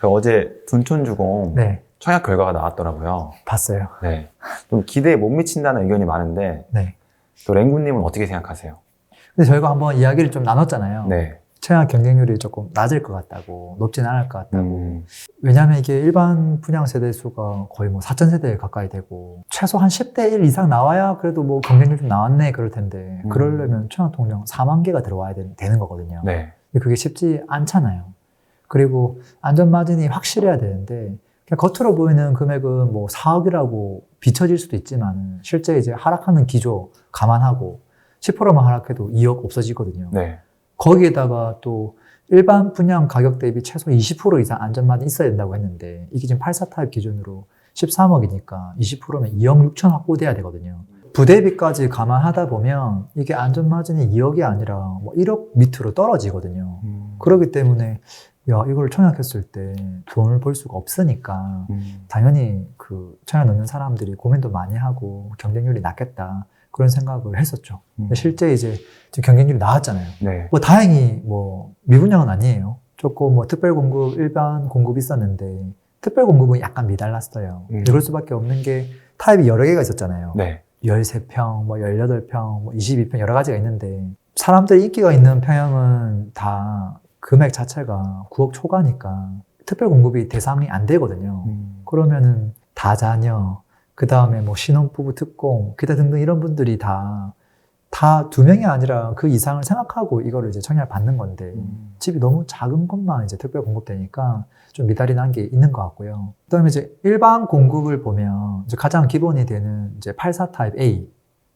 그 어제 둔촌주공 네, 청약 결과가 나왔더라고요. 봤어요. 네. 좀 기대에 못 미친다는 의견이 많은데 네. 또 랭구님은 어떻게 생각하세요? 근데 저희가 한번 이야기를 좀 나눴잖아요. 네. 청약 경쟁률이 조금 낮을 것 같다고, 높진 않을 것 같다고. 음, 왜냐하면 이게 일반 분양 세대 수가 거의 뭐 4천 세대 가까이 되고 최소 한 10대 1 이상 나와야 그래도 뭐 경쟁률 좀 나왔네 그럴 텐데 음. 그러려면 청약 통장 4만 개가 들어와야 되, 는 거거든요. 네. 근데 그게 쉽지 않잖아요. 그리고 안전 마진이 확실해야 되는데 겉으로 보이는 금액은 뭐 4억이라고 비춰질 수도 있지만 실제 이제 하락하는 기조 감안하고 10%만 하락해도 2억 없어지거든요. 네. 거기에다가 또 일반 분양 가격 대비 최소 20% 이상 안전마진이 있어야 된다고 했는데 이게 지금 84타입 기준으로 13억이니까 20%면 2억 6천 확보돼야 되거든요. 부대비까지 감안하다 보면 이게 안전마진이 2억이 아니라 뭐 1억 밑으로 떨어지거든요. 음, 그렇기 때문에 야 이걸 청약했을 때 돈을 벌 수가 없으니까 음, 당연히 그 청약 넣는 사람들이 고민도 많이 하고 경쟁률이 낮겠다 그런 생각을 했었죠. 음. 실제 이제 지금 경쟁률이 나왔잖아요. 네. 뭐 다행히 뭐 미분양은 아니에요. 조금 뭐 특별 공급, 일반 공급이 있었는데 특별 공급은 약간 미달랐어요. 음. 그럴 수밖에 없는 게 타입이 여러 개가 있었잖아요. 네. 13평, 뭐 18평, 뭐 22평 여러 가지가 있는데 사람들이 인기가 있는 평형은 다 금액 자체가 9억 초과니까 특별 공급이 대상이 안 되거든요. 음, 그러면은 다자녀, 그 다음에 뭐 신혼부부 특공, 기타 등등 이런 분들이 다, 다 두 명이 아니라 그 이상을 생각하고 이거를 이제 청약을 받는 건데, 음, 집이 너무 작은 것만 이제 특별 공급되니까 좀 미달이 난 게 있는 것 같고요. 그 다음에 이제 일반 공급을 보면 이제 가장 기본이 되는 이제 84 타입 A,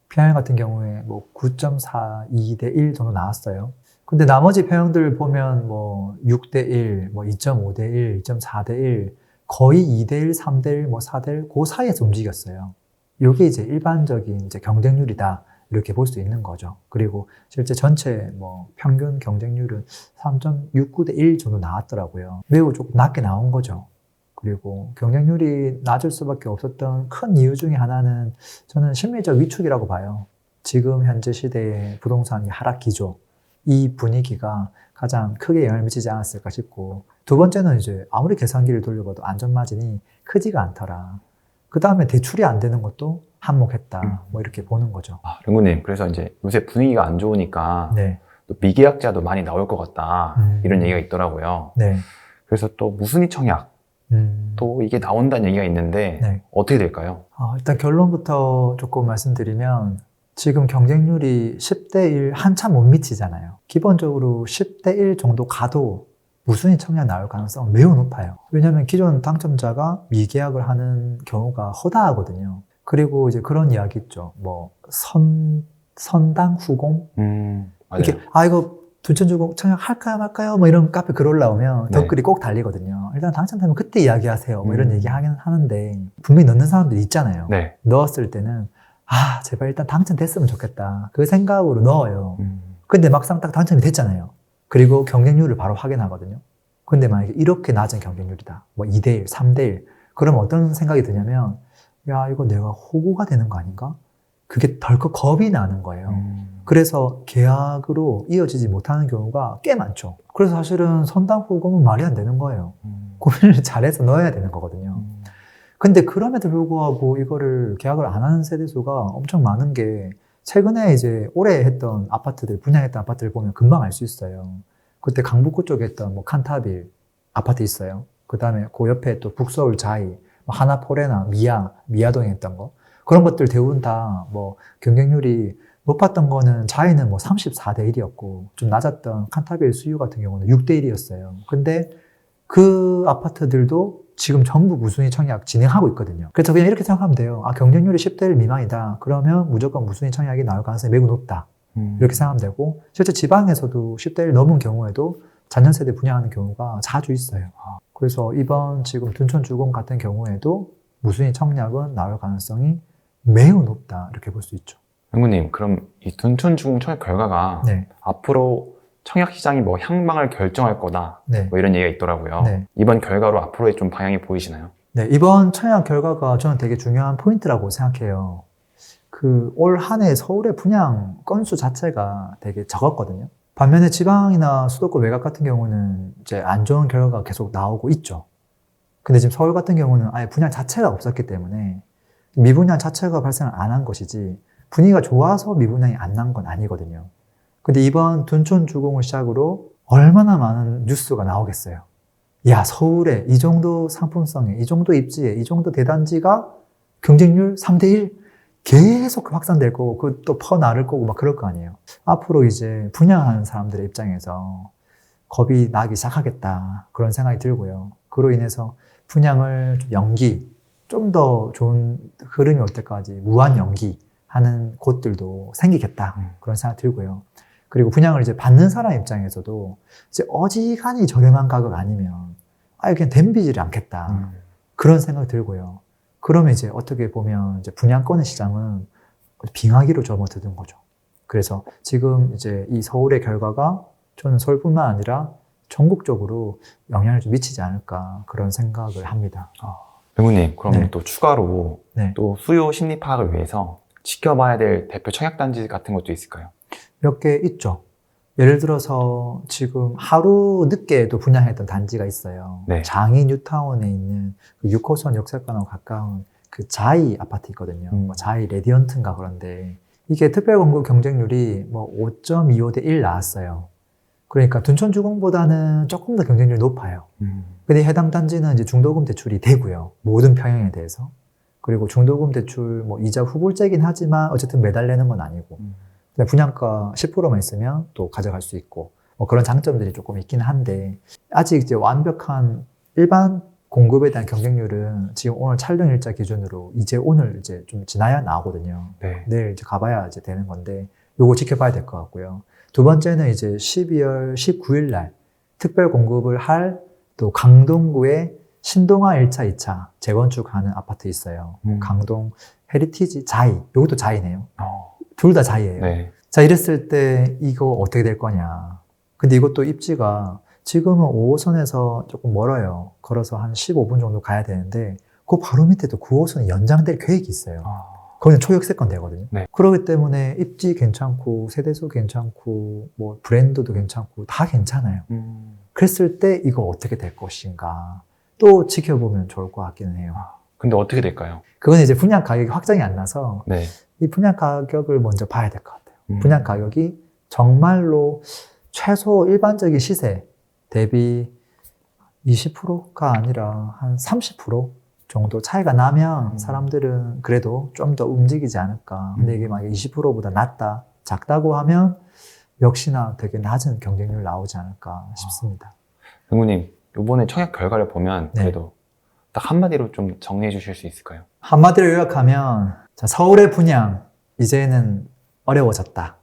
PR 같은 경우에 뭐 9.42 대 1 정도 나왔어요. 근데 나머지 평형들 보면 뭐 6대 1, 뭐 2.5대 1, 2.4대 1, 거의 2대 1, 3대 1, 뭐 4대 1, 그 사이에서 움직였어요. 이게 이제 일반적인 이제 경쟁률이다. 이렇게 볼 수 있는 거죠. 그리고 실제 전체 뭐 평균 경쟁률은 3.69대 1 정도 나왔더라고요. 매우 조금 낮게 나온 거죠. 그리고 경쟁률이 낮을 수밖에 없었던 큰 이유 중에 하나는 저는 심리적 위축이라고 봐요. 지금 현재 시대의 부동산이 하락 기조, 이 분위기가 가장 크게 영향을 미치지 않았을까 싶고, 두 번째는 이제 아무리 계산기를 돌려봐도 안전마진이 크지가 않더라. 그 다음에 대출이 안 되는 것도 한몫했다. 뭐 이렇게 보는 거죠. 아, 랭구님, 그래서 이제 요새 분위기가 안 좋으니까 네. 또 미계약자도 많이 나올 것 같다. 음. 이런 얘기가 있더라고요. 네. 그래서 또 무순위 청약, 음. 또 이게 나온다는 얘기가 있는데 네. 어떻게 될까요? 어, 일단 결론부터 조금 말씀드리면 지금 경쟁률이 10대 1 한참 못 미치잖아요. 기본적으로 10대 1 정도 가도 무순위 청약 나올 가능성은 매우 높아요. 왜냐하면 기존 당첨자가 미계약을 하는 경우가 허다하거든요. 그리고 이제 그런 이야기 있죠. 뭐 선, 선당 후공? 음. 이렇게 아 이거 둔천주공 청약 할까요 말까요? 뭐 이런 카페 글 올라오면 네. 댓글이 꼭 달리거든요. 일단 당첨되면 그때 이야기하세요. 뭐 이런 음. 얘기 하긴 하는데 분명히 넣는 사람들이 있잖아요. 네. 넣었을 때는 아 제발 일단 당첨됐으면 좋겠다. 그 생각으로 넣어요. 음, 근데 막상 딱 당첨이 됐잖아요. 그리고 경쟁률을 바로 확인하거든요. 근데 만약에 이렇게 낮은 경쟁률이다. 뭐 2대1 3대1 그러면 어떤 생각이 드냐면 야 이거 내가 호구가 되는 거 아닌가? 그게 덜컥 겁이 나는 거예요. 음, 그래서 계약으로 이어지지 못하는 경우가 꽤 많죠. 그래서 사실은 선당 후공은 말이 안 되는 거예요. 음, 고민을 잘해서 넣어야 되는 거거든요. 음, 근데 그럼에도 불구하고 이거를 계약을 안 하는 세대수가 엄청 많은 게 최근에 이제 올해 했던 아파트들, 분양했던 아파트를 보면 금방 알 수 있어요. 그때 강북구 쪽에 했던 뭐 칸타빌 아파트 있어요. 그 다음에 그 옆에 또 북서울 자이, 뭐 하나 포레나 미아, 미아동에 했던 거. 그런 것들 대부분 다 뭐 경쟁률이 높았던 거는 자이는 뭐 34대 1이었고 좀 낮았던 칸타빌 수유 같은 경우는 6대 1이었어요. 근데 그 아파트들도 지금 전부 무순위 청약 진행하고 있거든요. 그래서 그냥 이렇게 생각하면 돼요. 아, 경쟁률이 10대 1 미만이다. 그러면 무조건 무순위 청약이 나올 가능성이 매우 높다. 음. 이렇게 생각하면 되고, 실제 지방에서도 10대 1 넘은 경우에도 자녀 세대 분양하는 경우가 자주 있어요. 그래서 이번 지금 둔촌 주공 같은 경우에도 무순위 청약은 나올 가능성이 매우 높다. 이렇게 볼 수 있죠. 랭구님, 그럼 이 둔촌 주공 청약 결과가 네. 앞으로 청약 시장이 뭐 향방을 결정할 거다. 네. 뭐 이런 얘기가 있더라고요. 네. 이번 결과로 앞으로의 좀 방향이 보이시나요? 네, 이번 청약 결과가 저는 되게 중요한 포인트라고 생각해요. 그 올 한 해 서울의 분양 건수 자체가 되게 적었거든요. 반면에 지방이나 수도권 외곽 같은 경우는 이제 안 좋은 결과가 계속 나오고 있죠. 근데 지금 서울 같은 경우는 아예 분양 자체가 없었기 때문에 미분양 자체가 발생을 안 한 것이지 분위기가 좋아서 미분양이 안 난 건 아니거든요. 근데 이번 둔촌 주공을 시작으로 얼마나 많은 뉴스가 나오겠어요. 야, 서울에 이 정도 상품성에, 이 정도 입지에, 이 정도 대단지가 경쟁률 3대1 계속 확산될 거고, 그또 퍼나를 거고, 막 그럴 거 아니에요. 앞으로 이제 분양하는 사람들의 입장에서 겁이 나기 시작하겠다. 그런 생각이 들고요. 그로 인해서 분양을 좀 연기, 좀 더 좋은 흐름이 올 때까지 무한 연기 하는 곳들도 생기겠다. 음. 그런 생각 들고요. 그리고 분양을 이제 받는 사람 입장에서도 이제 어지간히 저렴한 가격 아니면 아예 그냥 댐비지를 않겠다. 음. 그런 생각 들고요. 그러면 이제 어떻게 보면 이제 분양권의 시장은 빙하기로 접어드는 거죠. 그래서 지금 이제 이 서울의 결과가 저는 서울뿐만 아니라 전국적으로 영향을 좀 미치지 않을까 그런 생각을 합니다. 배우님, 그럼 네. 또 추가로 네. 또 수요 심리 파악을 위해서 지켜봐야 될 대표 청약단지 같은 것도 있을까요? 몇 개 있죠. 예를 들어서 지금 하루 늦게도 분양했던 단지가 있어요. 네. 장이 뉴타운에 있는 그 6호선 역세권하고 가까운 그 자이 아파트 있거든요. 음. 뭐 자이 레디언트인가 그런데 이게 특별 공급 경쟁률이 뭐 5.25대 1 나왔어요. 그러니까 둔촌주공보다는 조금 더 경쟁률이 높아요. 음. 근데 해당 단지는 이제 중도금 대출이 되고요. 모든 평형에 대해서. 그리고 중도금 대출 뭐 이자 후불제긴 하지만 어쨌든 매달 내는 건 아니고. 음. 근데 분양가 10%만 있으면 또 가져갈 수 있고 뭐 그런 장점들이 조금 있긴 한데 아직 이제 완벽한 일반 공급에 대한 경쟁률은 지금 오늘 촬영 일자 기준으로 이제 오늘 이제 좀 지나야 나오거든요. 네. 내일 이제 가봐야 이제 되는 건데 요거 지켜봐야 될 것 같고요. 두 번째는 이제 12월 19일 날 특별 공급을 할 또 강동구에 신동아 1차, 2차 재건축하는 아파트 있어요. 음. 강동 헤리티지 자이. 여기도 자이네요. 어, 둘 다 자이예요. 네. 자, 이랬을 때 이거 어떻게 될 거냐. 근데 이것도 입지가 지금은 5호선에서 조금 멀어요. 걸어서 한 15분 정도 가야 되는데 그 바로 밑에도 9호선이 연장될 계획이 있어요. 아, 거기는 초역세권 되거든요. 네. 그렇기 때문에 입지 괜찮고 세대수 괜찮고 뭐 브랜드도 괜찮고 다 괜찮아요. 음. 그랬을 때 이거 어떻게 될 것인가 또 지켜보면 좋을 것 같기는 해요. 근데 어떻게 될까요? 그건 이제 분양 가격이 확정이 안 나서 네. 이 분양 가격을 먼저 봐야 될 것 같아요. 음. 분양 가격이 정말로 최소 일반적인 시세 대비 20%가 아니라 한 30% 정도 차이가 나면 음. 사람들은 그래도 좀 더 움직이지 않을까. 근데 음. 이게 만약에 20%보다 낮다, 작다고 하면 역시나 되게 낮은 경쟁률 나오지 않을까 싶습니다. 배우님, 이번에 청약 결과를 보면 네. 그래도 딱 한마디로 좀 정리해 주실 수 있을까요? 한마디로 요약하면 자, 서울의 분양 이제는 어려워졌다.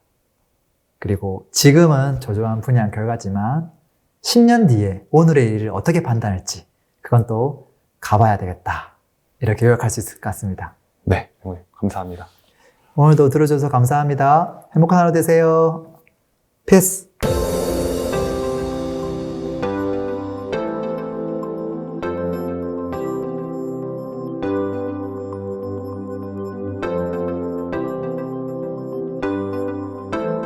그리고 지금은 저조한 분양 결과지만 10년 뒤에 오늘의 일을 어떻게 판단할지 그건 또 가봐야 되겠다. 이렇게 요약할 수 있을 것 같습니다. 네, 감사합니다. 오늘도 들어줘서 감사합니다. 행복한 하루 되세요. 피스!